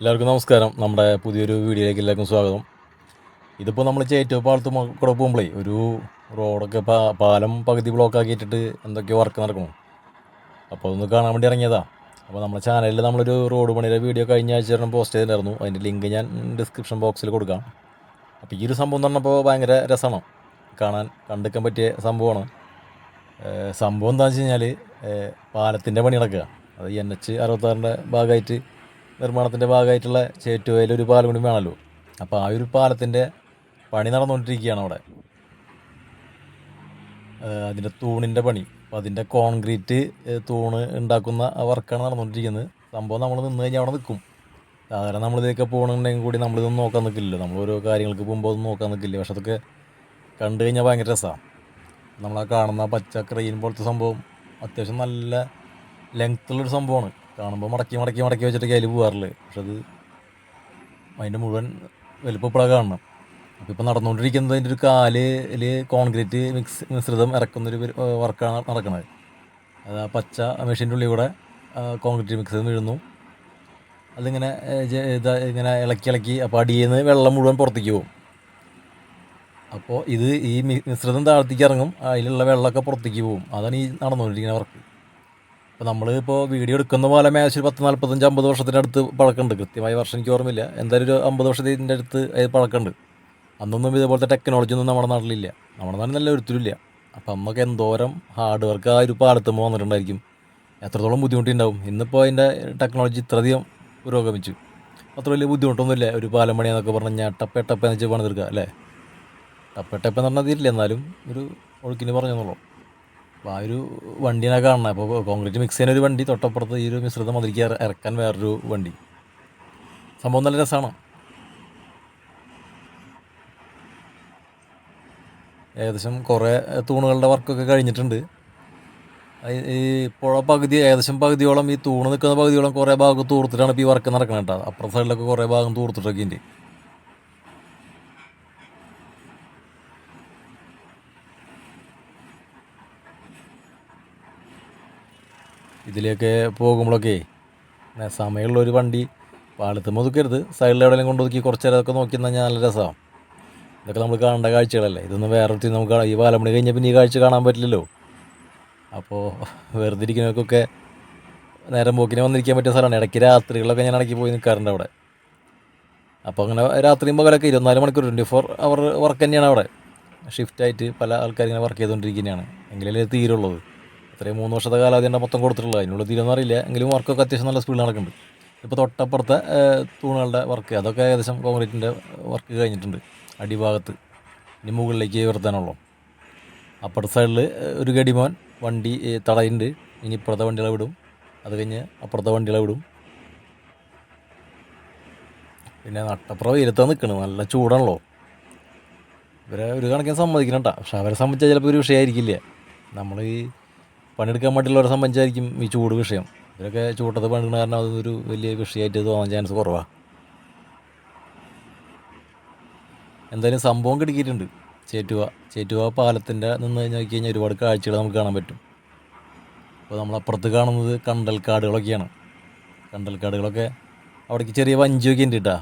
എല്ലാവർക്കും നമസ്കാരം. നമ്മുടെ പുതിയൊരു വീഡിയോയിലേക്ക് എല്ലാവർക്കും സ്വാഗതം. ഇതിപ്പോൾ നമ്മൾ ചേറ്റോ പാലത്ത് മ- കൂടെ പോകുമ്പോഴേ ഒരു റോഡൊക്കെ പാ പാലം പകുതി ബ്ലോക്ക് ആക്കിയിട്ടിട്ട് എന്തൊക്കെയോ വർക്ക് നടക്കണം അപ്പോൾ അതൊന്ന് കാണാൻ വേണ്ടി ഇറങ്ങിയതാ. അപ്പോൾ നമ്മുടെ ചാനലിൽ നമ്മളൊരു റോഡ് പണിയുടെ വീഡിയോ കഴിഞ്ഞ ആഴ്ച തന്നെ പോസ്റ്റ് ചെയ്തിട്ടുണ്ടായിരുന്നു. അതിന്റെ ലിങ്ക് ഞാൻ ഡിസ്ക്രിപ്ഷൻ ബോക്സിൽ കൊടുക്കാം. അപ്പോൾ ഈ ഒരു സംഭവം എന്ന് പറഞ്ഞപ്പോൾ ഭയങ്കര രസമാണ്. കാണാൻ കണ്ടെടുക്കാൻ പറ്റിയ സംഭവമാണ്. സംഭവം എന്താണെന്ന് വെച്ച് കഴിഞ്ഞാൽ പാലത്തിന്റെ പണി നടക്കുക അത് എൻ എച്ച് അറുപത്താറിന്റെ ഭാഗമായിട്ട് നിർമ്മാണത്തിന്റെ ഭാഗമായിട്ടുള്ള ചേറ്റുവയിൽ ഒരു പാലം കൂടി വേണമല്ലോ. അപ്പോൾ ആ ഒരു പാലത്തിന്റെ പണി നടന്നുകൊണ്ടിരിക്കുകയാണ് അവിടെ. അതിന്റെ തൂണിന്റെ പണി. അപ്പോൾ അതിന്റെ കോൺക്രീറ്റ് തൂണ് ഉണ്ടാക്കുന്ന വർക്കാണ് നടന്നുകൊണ്ടിരിക്കുന്നത്. സംഭവം നമ്മൾ നിന്ന് കഴിഞ്ഞാൽ അവിടെ നിൽക്കും. സാധാരണ നമ്മളിതൊക്കെ പോകണമെന്നുണ്ടെങ്കിൽ കൂടി നമ്മളിതൊന്നും നോക്കാൻ നിൽക്കില്ല നമ്മൾ ഓരോ കാര്യങ്ങൾക്ക് പോകുമ്പോൾ ഒന്നും നോക്കാൻ നിൽക്കില്ല. പക്ഷെ അതൊക്കെ കണ്ടു കഴിഞ്ഞാൽ ഭയങ്കര രസമാണ് നമ്മളാ കാണുന്ന പച്ച ക്രെയിൻ പോലത്തെ സംഭവം അത്യാവശ്യം നല്ല ലെങ്ത്തുള്ളൊരു സംഭവമാണ്. കാണുമ്പോൾ മടക്കി മടക്കി മടക്കി വെച്ചിട്ട് കയ്യിൽ പോകാറില്ല പക്ഷെ അത് അതിന്റെ മുഴുവൻ വലുപ്പപ്പോഴാണ് കാണണം അപ്പോൾ ഇപ്പോൾ നടന്നുകൊണ്ടിരിക്കുന്നത് അതിന്റെ ഒരു കാലിൽ കോൺക്രീറ്റ് മിക്സ് മിശ്രിതം ഇറക്കുന്നൊരു വർക്കാണ് നടക്കുന്നത് അത് ആ പച്ച മെഷീന്റെ ഉള്ളിൽ കൂടെ കോൺക്രീറ്റ് മിക്സ് വീഴുന്നു അതിങ്ങനെ ഇങ്ങനെ ഇളക്കി ഇളക്കി അപ്പോൾ അടിയിൽ നിന്ന് വെള്ളം മുഴുവൻ പുറത്തേക്ക് പോകും. അപ്പോൾ ഇത് ഈ മിശ്രിതം താഴ്ത്തിക്ക് ഇറങ്ങും അതിലുള്ള വെള്ളമൊക്കെ പുറത്തേക്ക് പോകും. അതാണ് ഈ നടന്നുകൊണ്ടിരിക്കുന്ന വർക്ക്. ഇപ്പോൾ വീഡിയോ എടുക്കുന്ന പോലെ മേശ ഒരു പത്ത് നാൽപ്പത്തഞ്ച് അമ്പത് വർഷത്തിന്റെ അടുത്ത് പഴക്കമുണ്ട്. കൃത്യമായ വർഷം എനിക്ക് ഓർമ്മയില്ല. എന്തായാലും ഒരു അമ്പത് വർഷത്തിന്റെ അടുത്ത് അത് പഴക്കമുണ്ട്. അന്നൊന്നും ഇതേപോലത്തെ ടെക്നോളജി ഒന്നും നമ്മുടെ നാട്ടിലില്ല. നമ്മുടെ നാട്ടിൽ നല്ല ഒരുത്തിലില്ല അപ്പം അന്നൊക്കെ എന്തോരം ഹാർഡ് വർക്ക് ആ ഒരു പാടത്തുമ്പോൾ വന്നിട്ടുണ്ടായിരിക്കും. എത്രത്തോളം ബുദ്ധിമുട്ടുണ്ടാവും. ഇന്നിപ്പോൾ അതിന്റെ ടെക്നോളജി ഇത്രയധികം പുരോഗമിച്ചു. അത്ര വലിയ ബുദ്ധിമുട്ടൊന്നുമില്ല. ഒരു പാലം പണിയാന്നൊക്കെ പറഞ്ഞു കഴിഞ്ഞാൽ ടപ്പ എന്ന് വെച്ച് പണിതെടുക്കുക അല്ലേ? ടപ്പ ടപ്പ എന്ന് പറഞ്ഞാൽ തീരില്ല എന്നാലും ഒരു ഒഴുക്കിന് പറഞ്ഞെന്നുള്ളൂ ആ ഒരു വണ്ടിനെ കാണണം. അപ്പോൾ കോൺക്രീറ്റ് മിക്സ് ചെയ്യുന്ന ഒരു വണ്ടി തൊട്ടപ്പുറത്ത് ഈ ഒരു മിശ്രിതം അതിലേക്ക് ഇറക്കാൻ വേറൊരു വണ്ടി. സംഭവം നല്ല രസമാണ് ഏകദേശം കുറേ തൂണുകളുടെ വർക്കൊക്കെ കഴിഞ്ഞിട്ടുണ്ട്. ഈ പുഴ പകുതി ഏകദേശം പകുതിയോളം ഈ തൂണ് നിൽക്കുന്ന പകുതിയോളം കുറേ ഭാഗം തൂർത്തിട്ടാണ് ഇപ്പോൾ ഈ വർക്ക് നടക്കുന്നത് കേട്ടോ. അപ്പുറത്തെ സൈഡിലൊക്കെ കുറേ ഭാഗം തൂർത്തിട്ടൊക്കെ ഉണ്ട് ഇതിലേക്ക് പോകുമ്പോഴൊക്കെ സമയമുള്ള ഒരു വണ്ടി പാളത്ത് ഒതുക്കരുത് സൈഡിൽ എവിടെയെങ്കിലും കൊണ്ടൊതുക്കി കുറച്ച് നേരം ഒക്കെ നോക്കി നിന്നാൽ നല്ല രസമാണ് ഇതൊക്കെ നമ്മൾ കാണേണ്ട കാഴ്ചകളല്ലേ. ഇതൊന്നും വേറൊരു നമുക്ക് ഈ പാലമണി കഴിഞ്ഞ പിന്നെ ഈ കാഴ്ച കാണാൻ പറ്റില്ലല്ലോ. അപ്പോൾ വെറുതെ ഇരിക്കുന്നവർക്കൊക്കെ നേരം പോക്കിനെ വന്നിരിക്കാൻ പറ്റിയ സ്ഥലമാണ്. ഇടയ്ക്ക് രാത്രികളിലൊക്കെ ഞാൻ ഇടയ്ക്ക് പോയി നിൽക്കാറുണ്ട് അവിടെ. അപ്പോൾ അങ്ങനെ രാത്രിയും പകലൊക്കെ ഇരുപത്തിനാല് മണിക്കൂർ ട്വന്റി ഫോർ അവർ വർക്ക് തന്നെയാണ് അവിടെ. ഷിഫ്റ്റായിട്ട് പല ആൾക്കാർ ഇങ്ങനെ വർക്ക് ചെയ്തുകൊണ്ടിരിക്കുന്നതാണ്. എങ്കിലല്ലേ തീരുള്ളത് അത്രയും മൂന്ന് വർഷത്തെ കാലാവധിയാണ് മൊത്തം കൊടുത്തിട്ടുള്ളത്. അതിനുള്ള തീരുമെന്ന് അറിയില്ല. എങ്കിലും വർക്കൊക്കെ അത്യാവശ്യം നല്ല സ്പീഡിൽ നടക്കുന്നുണ്ട് ഇപ്പോൾ തൊട്ടപ്പുറത്തെ തൂണുകളുടെ വർക്ക് അതൊക്കെ ഏകദേശം കോൺക്രീറ്റിന്റെ വർക്ക് കഴിഞ്ഞിട്ടുണ്ട്. അടിഭാഗത്ത്. ഇനി മുകളിലേക്ക് ഉയർത്താനുള്ളൂ. അപ്പുറത്തെ സൈഡിൽ ഒരു ഗടിമോൻ വണ്ടി തടയുണ്ട് ഇനി ഇപ്പുറത്തെ വണ്ടികളെ വിടും. അത് കഴിഞ്ഞ് അപ്പുറത്തെ വണ്ടികളെ വിടും. പിന്നെ നട്ടപ്പുറം ഇരുത്താൻ നിൽക്കണം നല്ല ചൂടാണല്ലോ. ഇവരെ ഒരു കണക്കിന് സമ്മതിക്കണം കേട്ടോ പക്ഷെ അവരെ സംബന്ധിച്ചാൽ ചിലപ്പോൾ ഒരു വിഷയമായിരിക്കില്ല. നമ്മൾ ഈ പണിയെടുക്കാൻ വേണ്ടിയുള്ളവരെ സംബന്ധിച്ചായിരിക്കും ഈ ചൂട് വിഷയം. ഇവരൊക്കെ ചൂട്ടത്ത് പണിയെടുക്കുന്ന കാരണം അതൊരു വലിയ വിഷയമായിട്ട് തോന്നാൻ ചാൻസ് കുറവാണ് എന്തായാലും സംഭവം കിടക്കിയിട്ടുണ്ട്. ചേറ്റുവ ചേറ്റുവ പാലത്തിന്റെ നിന്ന് നോക്കി കഴിഞ്ഞാൽ ഒരുപാട് കാഴ്ചകൾ നമുക്ക് കാണാൻ പറ്റും. അപ്പോൾ നമ്മളപ്പുറത്ത് കാണുന്നത് കണ്ടൽക്കാടുകളൊക്കെയാണ് കണ്ടൽക്കാടുകളൊക്കെ അവിടേക്ക് ചെറിയ വഞ്ചിയൊക്കെ ഉണ്ട് കേട്ടോ.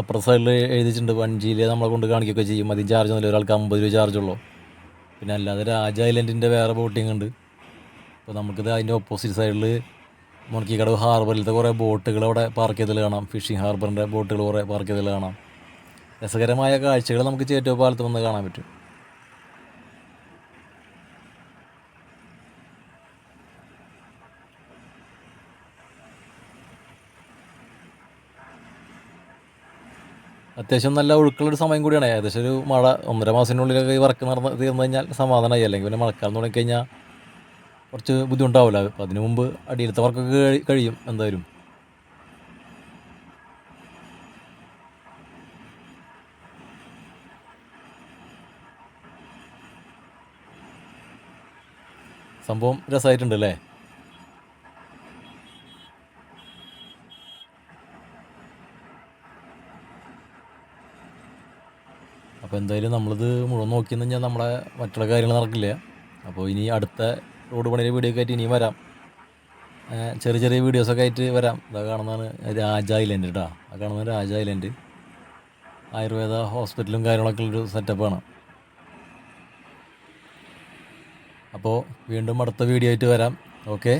അപ്പുറത്തെ സൈഡിൽ എഴുതിച്ചിട്ടുണ്ട് വഞ്ചിയിൽ നമ്മളെ കൊണ്ട് കാണിക്കുകയൊക്കെ ചെയ്യും. അതിന് ചാർജ് ഒന്നുമില്ല. ഒരാൾക്ക് അമ്പത് രൂപ ചാർജ് ചാർജുള്ളൂ പിന്നെ അല്ലാതെ രാജ ഐലൻഡിന്റെ വേറെ ബോട്ടിംഗ് ഉണ്ട്. അപ്പോൾ നമുക്കിത് അതിന്റെ ഓപ്പോസിറ്റ് സൈഡിൽ മുണക്കിക്കടവ് ഹാർബറിലത്തെ കുറേ ബോട്ടുകൾ അവിടെ പാർക്ക് ചെയ്തതിൽ കാണാം. ഫിഷിംഗ് ഹാർബറിന്റെ ബോട്ടുകൾ കുറേ പാർക്ക് ചെയ്തതിൽ കാണാം. രസകരമായ കാഴ്ചകൾ നമുക്ക് ചേറ്റോ പാലത്ത് വന്ന് കാണാൻ പറ്റും. അത്യാവശ്യം നല്ല ഒഴുക്കുള്ളൊരു സമയം കൂടിയാണ്. ഏകദേശം ഒരു മഴ ഒന്നര മാസത്തിനുള്ളിലൊക്കെ ഈ വർക്ക് നടന്ന് തീർന്നു കഴിഞ്ഞാൽ സമാധാനമായി. അല്ലെങ്കിൽ പിന്നെ മഴക്കാലം തുടങ്ങിക്കഴിഞ്ഞാൽ കുറച്ച് ബുദ്ധിമുട്ടാവില്ല. അതിനു മുമ്പ് അടിയിലത്തവർക്കൊക്കെ കഴി- കഴിയും എന്തായാലും. സംഭവം രസമായിട്ടുണ്ട് അല്ലേ അപ്പോൾ എന്തായാലും നമ്മളിത് മുഴുവൻ നോക്കിയെന്ന് കഴിഞ്ഞാൽ നമ്മളെ മറ്റുള്ള കാര്യങ്ങൾ നടക്കില്ല. അപ്പോൾ ഇനി അടുത്ത റോഡ് പണിയുടെ വീഡിയോ ഒക്കെ ആയിട്ട് ഇനിയും വരാം. ചെറിയ ചെറിയ ചെറിയ വീഡിയോസൊക്കെ ആയിട്ട് വരാം. ഇതാ കാണുന്നതാണ് രാജ ഐലൻഡ് കേട്ടോ ആ കാണുന്ന രാജ ഐലൻഡ് ആയുർവേദ ഹോസ്പിറ്റലും കാര്യങ്ങളൊക്കെ ഉള്ളൊരു സെറ്റപ്പാണ് അപ്പോൾ വീണ്ടും അടുത്ത വീഡിയോ ആയിട്ട് വരാം. ഓക്കെ